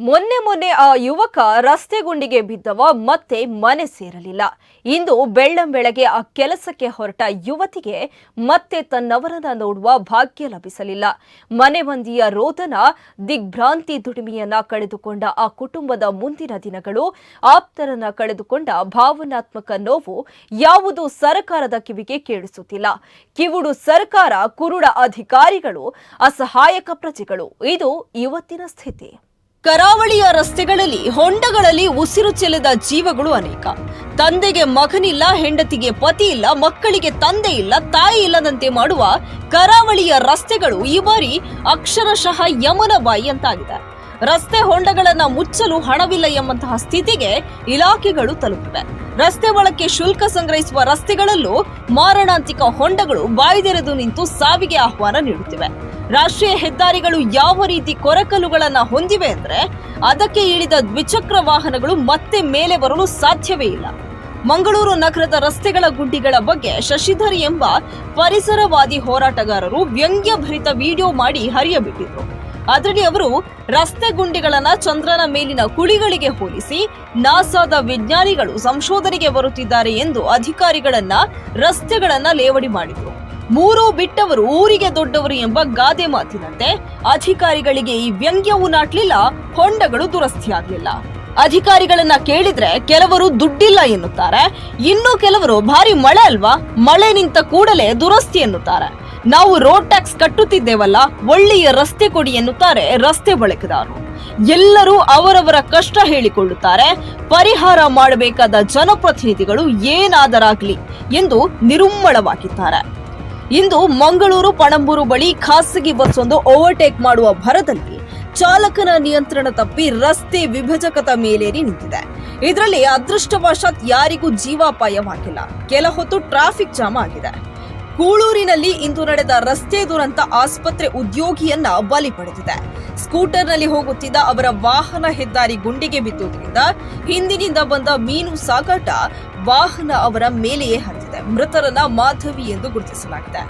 ಮೊನ್ನೆ ಮೊನ್ನೆ ಆ ಯುವಕ ರಸ್ತೆ ಗುಂಡಿಗೆ ಬಿದ್ದವ ಮತ್ತೆ ಮನೆ ಸೇರಲಿಲ್ಲ. ಇಂದು ಬೆಳ್ಳಂಬೆಳಗ್ಗೆ ಆ ಕೆಲಸಕ್ಕೆ ಹೊರಟ ಯುವತಿಗೆ ಮತ್ತೆ ತನ್ನವರನ್ನ ನೋಡುವ ಭಾಗ್ಯ ಲಭಿಸಲಿಲ್ಲ. ಮನೆ ಮಂದಿಯ ರೋದನ, ದಿಗ್ಭ್ರಾಂತಿ ದುಡಿಮೆಯನ್ನ ಕಳೆದುಕೊಂಡ ಆ ಕುಟುಂಬದ ಮುಂದಿನ ದಿನಗಳು ಆಪ್ತರನ್ನ ಕಳೆದುಕೊಂಡ ಭಾವನಾತ್ಮಕ ನೋವು ಯಾವುದು ಸರ್ಕಾರದ ಕಿವಿಗೆ ಕೇಳಿಸುತ್ತಿಲ್ಲ. ಕಿವುಡು ಸರ್ಕಾರ ಕುರುಡ ಅಧಿಕಾರಿಗಳು, ಅಸಹಾಯಕ ಪ್ರಜೆಗಳು. ಇದು ಇವತ್ತಿನ ಸ್ಥಿತಿ. ಕರಾವಳಿಯ ರಸ್ತೆಗಳಲ್ಲಿ, ಹೊಂಡಗಳಲ್ಲಿ ಉಸಿರು ಚೆಲ್ಲದ ಜೀವಗಳು ಅನೇಕ. ತಂದೆಗೆ ಮಗನಿಲ್ಲ, ಹೆಂಡತಿಗೆ ಪತಿ ಇಲ್ಲ, ಮಕ್ಕಳಿಗೆ ತಂದೆ ಇಲ್ಲ, ತಾಯಿ ಇಲ್ಲದಂತೆ ಮಾಡುವ ಕರಾವಳಿಯ ರಸ್ತೆಗಳು ಈ ಬಾರಿ ಅಕ್ಷರಶಃ ಯಮನ ಬಾಯಿ ಅಂತಾಗಿದೆ. ರಸ್ತೆ ಹೊಂಡಗಳನ್ನ ಮುಚ್ಚಲು ಹಣವಿಲ್ಲ ಎಂಬಂತಹ ಸ್ಥಿತಿಗೆ ಇಲಾಖೆಗಳು ತಲುಪಿವೆ. ರಸ್ತೆ ಒಳಕ್ಕೆ ಶುಲ್ಕ ಸಂಗ್ರಹಿಸುವ ರಸ್ತೆಗಳಲ್ಲೂ ಮಾರಣಾಂತಿಕ ಹೊಂಡಗಳು ಬಾಯ್ದೆರೆದು ನಿಂತು ಸಾವಿಗೆ ಆಹ್ವಾನ ನೀಡುತ್ತಿವೆ. ರಾಷ್ಟ್ರೀಯ ಹೆದ್ದಾರಿಗಳು ಯಾವ ರೀತಿ ಕೊರಕಲುಗಳನ್ನು ಹೊಂದಿವೆ ಅಂದ್ರೆ ಅದಕ್ಕೆ ಇಳಿದ ದ್ವಿಚಕ್ರ ವಾಹನಗಳು ಮತ್ತೆ ಮೇಲೆ ಬರಲು ಸಾಧ್ಯವೇ ಇಲ್ಲ. ಮಂಗಳೂರು ನಗರದ ರಸ್ತೆಗಳ ಗುಂಡಿಗಳ ಬಗ್ಗೆ ಶಶಿಧರ್ ಎಂಬ ಪರಿಸರವಾದಿ ಹೋರಾಟಗಾರರು ವ್ಯಂಗ್ಯಭರಿತ ವಿಡಿಯೋ ಮಾಡಿ ಹರಿಯಬಿಟ್ಟಿದ್ರು. ಅದರಲ್ಲಿ ಅವರು ರಸ್ತೆ ಗುಂಡಿಗಳನ್ನ ಚಂದ್ರನ ಮೇಲಿನ ಕುಳಿಗಳಿಗೆ ಹೋಲಿಸಿ ನಾಸಾದ ವಿಜ್ಞಾನಿಗಳು ಸಂಶೋಧನೆಗೆ ಬರುತ್ತಿದ್ದಾರೆ ಎಂದು ಅಧಿಕಾರಿಗಳನ್ನ ರಸ್ತೆಗಳನ್ನ ಲೇವಡಿ ಮಾಡಿದರು. ಮೂರು ಬಿಟ್ಟವರು ಊರಿಗೆ ದೊಡ್ಡವರು ಎಂಬ ಗಾದೆ ಮಾತಿನಂತೆ ಅಧಿಕಾರಿಗಳಿಗೆ ಈ ವ್ಯಂಗ್ಯವು ನಾಟ್ಲಿಲ್ಲ, ಹೊಂಡಗಳು ದುರಸ್ತಿಯಾಗಲಿಲ್ಲ ಅಧಿಕಾರಿಗಳನ್ನ ಕೇಳಿದ್ರೆ ಕೆಲವರು ದುಡ್ಡಿಲ್ಲ ಎನ್ನುತ್ತಾರೆ, ಇನ್ನು ಕೆಲವರು ಭಾರಿ ಮಳೆ ಅಲ್ವಾ, ಮಳೆ ನಿಂತ ಕೂಡಲೇ ದುರಸ್ತಿ ಎನ್ನುತ್ತಾರೆ. ನಾವು ರೋಡ್ ಟ್ಯಾಕ್ಸ್ ಕಟ್ಟುತ್ತಿದ್ದೇವಲ್ಲ, ಒಳ್ಳೆಯ ರಸ್ತೆ ಕೊಡಿ ಎನ್ನುತ್ತಾರೆ ರಸ್ತೆ ಬಳಕೆದಾರರು. ಎಲ್ಲರೂ ಅವರವರ ಕಷ್ಟ ಹೇಳಿಕೊಳ್ಳುತ್ತಾರೆ, ಪರಿಹಾರ ಮಾಡಬೇಕಾದ ಜನಪ್ರತಿನಿಧಿಗಳು ಏನಾದರಾಗ್ಲಿ ಎಂದು ನಿರುಮ್ಮಳವಾಗಿದ್ದಾರೆ ಇಂದು ಮಂಗಳೂರು, ಪಣಂಬೂರು ಬಳಿ ಖಾಸಗಿ ಬಸ್ ಒಂದು ಓವರ್ಟೇಕ್ ಮಾಡುವ ಭರದಲ್ಲಿ ಚಾಲಕನ ನಿಯಂತ್ರಣ ತಪ್ಪಿ ರಸ್ತೆ ವಿಭಜಕದ ಮೇಲೇರಿ ನಿಂತಿದೆ. ಇದರಲ್ಲಿ ಅದೃಷ್ಟವಶಾತ್ ಯಾರಿಗೂ ಜೀವಾಪಾಯವಾಗಿಲ್ಲ. ಕೆಲ ಹೊತ್ತು ಟ್ರಾಫಿಕ್ ಜಾಮ್ ಆಗಿದೆ. ಕೂಳೂರಿನಲ್ಲಿ ಇಂದು ನಡೆದ ರಸ್ತೆ ದುರಂತ ಆಸ್ಪತ್ರೆ ಉದ್ಯೋಗಿಯನ್ನ ಬಲಿ ಪಡೆದಿದೆ. ಸ್ಕೂಟರ್ನಲ್ಲಿ ಹೋಗುತ್ತಿದ್ದ ಅವರ ವಾಹನ ಹೆದ್ದಾರಿ ಗುಂಡಿಗೆ ಬಿದ್ದುದರಿಂದ ಹಿಂದಿನಿಂದ ಬಂದ ಮೀನು ಸಾಗಾಟ ವಾಹನ ಅವರ ಮೇಲೆಯೇ ಹರಿದಿದೆ. ಮೃತರನ್ನ ಮಾಧವಿ ಎಂದು ಗುರುತಿಸಲಾಗಿದೆ.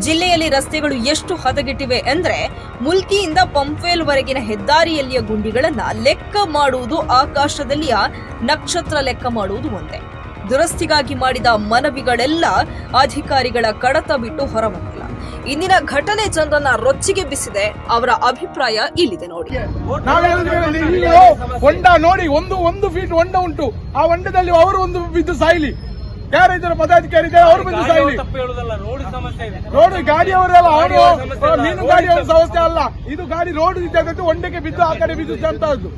ಜಿಲ್ಲೆಯಲ್ಲಿ ರಸ್ತೆಗಳು ಎಷ್ಟು ಹದಗೆಟ್ಟಿವೆ ಎಂದ್ರೆ ಮುಲ್ಕಿಯಿಂದ ಪಂಪ್ವೇಲ್ ವರೆಗಿನ ಹೆದ್ದಾರಿಯಲ್ಲಿಯ ಗುಂಡಿಗಳನ್ನ ಲೆಕ್ಕ ಮಾಡುವುದು ಆಕಾಶದಲ್ಲಿಯ ನಕ್ಷತ್ರ ಲೆಕ್ಕ ಮಾಡುವುದು ಒಂದೇ. ದುರಸ್ತಿಗಾಗಿ ಮಾಡಿದ ಮನವಿಗಳೆಲ್ಲ ಅಧಿಕಾರಿಗಳ ಕಡತ ಬಿಟ್ಟು ಹೊರಬಂದಿಲ್ಲ ಇಂದಿನ ಘಟನೆ ಜನರನ್ನ ರೊಚ್ಚಿಗೆ ಬಿಸಿದೆ. ಅವರ ಅಭಿಪ್ರಾಯ ಇಲ್ಲಿದೆ ನೋಡಿ. ಹೊಂಡ ನೋಡಿ ಒಂದು ಒಂದು ಫೀಟ್ ಹೊಂಡ ಉಂಟು ಆ ಹೊಂಡದಲ್ಲಿ ಅವರು ಒಂದು ಬಿದ್ದು ಸಾಯ್ಲಿ. ಯಾರಿದ್ದಾರೆ ಪದಾಧಿಕಾರಿ ಇದ್ದಾರೆ ಅವರು ಬಂದು ಸಾಯಿಲಿ. ತಪ್ಪು ಹೇಳುದಲ್ಲ ರೋಡ್ ಸಮಸ್ಯೆ ಇದೆ. ರೋಡ್ ಗಾಡಿಯವರೆಲ್ಲ ಅವರು ಮೀನು ಗಾಡಿಯವರ ಸಮಸ್ಯೆ ಅಲ್ಲ. ಇದು ಗಾಡಿ ರೋಡ್ ಇದ್ದಾಗ ಹೊಂಡಕ್ಕೆ ಬಿದ್ದು ಆ ಕಡೆ ಬಿದ್ದು ಅಂತದ್ದು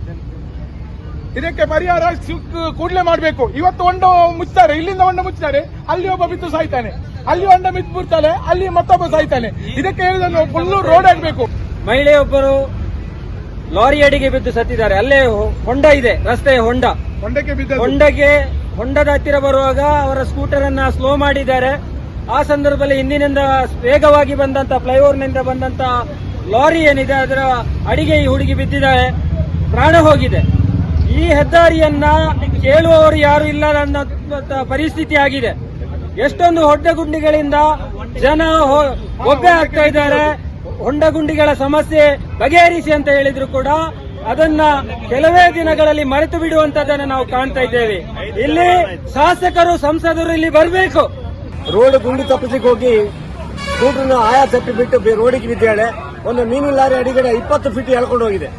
ಇದಕ್ಕೆ ಪರಿಹಾರ ಕೂಡಲೇ ಮಾಡಬೇಕು. ಇವತ್ತು ಹೊಂಡ ಮುಚ್ತಾರೆ ಇಲ್ಲಿಂದ ಹೊಂಡ ಮುಚ್ತಾರೆ ಅಲ್ಲಿ ಒಬ್ಬ ಬಿದ್ದು ಸಾಯ್ತಾನೆ. ಅಲ್ಲಿ ಹೊಂಡ ಬಿದ್ದು ಬಿಡ್ತಾನೆ ಅಲ್ಲಿ ಮತ್ತೊಬ್ಬ ಸಾಯ್ತಾನೆ. ಇದಕ್ಕೆ ಹೇಳಿದ್ರು ಫುಲ್ಲು ರೋಡ್ ಆಗಬೇಕು ಮಹಿಳೆಯೊಬ್ಬರು ಲಾರಿ ಅಡಿಗೆ ಬಿದ್ದು ಸತ್ತಿದ್ದಾರೆ. ಅಲ್ಲೇ ಹೊಂಡ ಇದೆ. ರಸ್ತೆ ಹೊಂಡ. ಹೊಂಡಕ್ಕೆ ಬಿದ್ದ ಹೊಂಡಕ್ಕೆ ಹೊಂಡದ ಹತ್ತಿರ ಬರುವಾಗ ಅವರ ಸ್ಕೂಟರ್ ಅನ್ನ ಸ್ಲೋ ಮಾಡಿದ್ದಾರೆ. ಆ ಸಂದರ್ಭದಲ್ಲಿ ಹಿಂದಿನಿಂದ ವೇಗವಾಗಿ ಬಂದಂತ ಫ್ಲೈಓವರ್ನಿಂದ ಬಂದಂತ ಲಾರಿ ಏನಿದೆ ಅದರ ಅಡಿಗೆ ಈ ಹುಡುಗಿ ಬಿದ್ದಿದ್ದಾಳೆ. ಪ್ರಾಣ ಹೋಗಿದೆ. ಈ ಹೆದ್ದಾರಿಯನ್ನ ಕೇಳುವವರು ಯಾರು ಇಲ್ಲ ಪರಿಸ್ಥಿತಿ ಆಗಿದೆ. ಎಷ್ಟೊಂದು ಹೊಡ್ಡ ಗುಂಡಿಗಳಿಂದ ಜನ ಒಬ್ಬೆ ಆಗ್ತಾ ಇದ್ದಾರೆ. ಹೊಂಡ ಗುಂಡಿಗಳ ಸಮಸ್ಯೆ ಬಗೆಹರಿಸಿ ಅಂತ ಹೇಳಿದ್ರು ಕೂಡ ಅದನ್ನ ಕೆಲವೇ ದಿನಗಳಲ್ಲಿ ಮರೆತು ಬಿಡುವಂತದನ್ನ ನಾವು ಕಾಣ್ತಾ ಇದ್ದೇವೆ. ಇಲ್ಲಿ ಶಾಸಕರು, ಸಂಸದರು ಇಲ್ಲಿ ಬರಬೇಕು. ರೋಡ್ ಗುಂಡಿ ತಪ್ಪಿಸಿಗೆ ಹೋಗಿ ಸ್ಕೂಟರ್ನ ಆಯಾ ತಪ್ಪಿ ಬಿಟ್ಟು ರೋಡಿಗೆ ಬಿದ್ದೇಳೆ. ಒಂದು ಮೀನು ಲಾರಿ ಅಡಿಗಡೆ ಇಪ್ಪತ್ತು ಫೀಟ್ ಎಳ್ಕೊಂಡು ಹೋಗಿದೆ.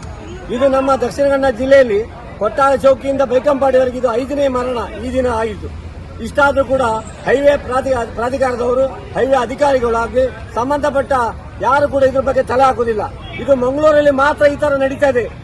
ಇದು ನಮ್ಮ ದಕ್ಷಿಣ ಕನ್ನಡ ಜಿಲ್ಲೆಯಲ್ಲಿ ಕೊಟ್ಟಾಳ ಚೌಕಿಯಿಂದ ಬೈಕಂಪಾಡಿವರೆಗೆ ಇದು ಐದನೇ ಮರಣ ಈ ದಿನ ಆಗಿತ್ತು ಇಷ್ಟಾದರೂ ಕೂಡ ಹೈವೇ ಪ್ರಾಧಿ- ಪ್ರಾಧಿಕಾರದವರು, ಹೈವೇ ಅಧಿಕಾರಿಗಳಾಗಿ ಸಂಬಂಧಪಟ್ಟ ಯಾರು ಕೂಡ ಇದ್ರ ಬಗ್ಗೆ ತಲೆ ಹಾಕೋದಿಲ್ಲ ಇದು ಮಂಗಳೂರಲ್ಲಿ ಮಾತ್ರ ಈ ತರ ನಡೀತಾ ಇದೆ.